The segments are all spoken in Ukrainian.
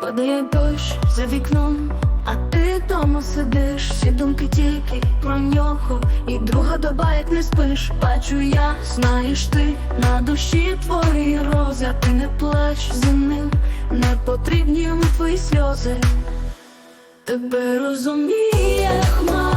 Падає дощ за вікном, а ти дома сидиш, всі думки тільки про нього. І друга доба, як не спиш, бачу я, знаєш ти на душі твої а ти не плач за ним, не потрібні йому твої сльози. Тебе розуміє хмара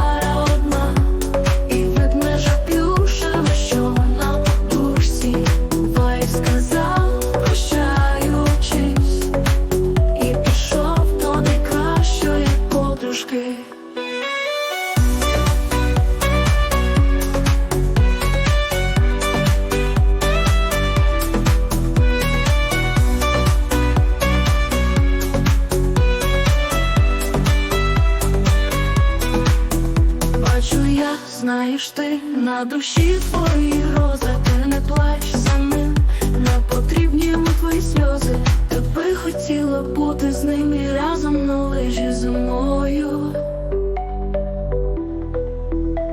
знаєш ти, на душі твої рози, ти не плач за ним, не потрібні йому твої сльози. Тебе хотіла бути з ним і разом на лижі зимою.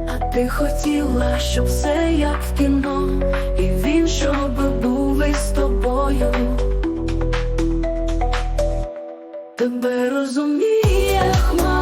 А ти хотіла, щоб все як в кіно, і він щоб був із тобою. Тебе розуміє хмара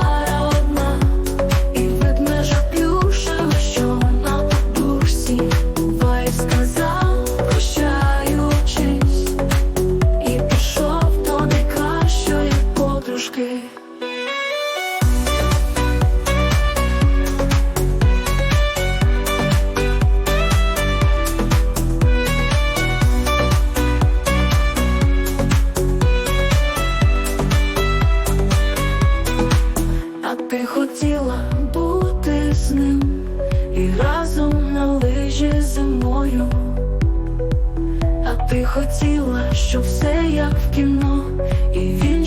з ним і разом на лижі зимою. А ти хотіла, щоб все як в кіно, і він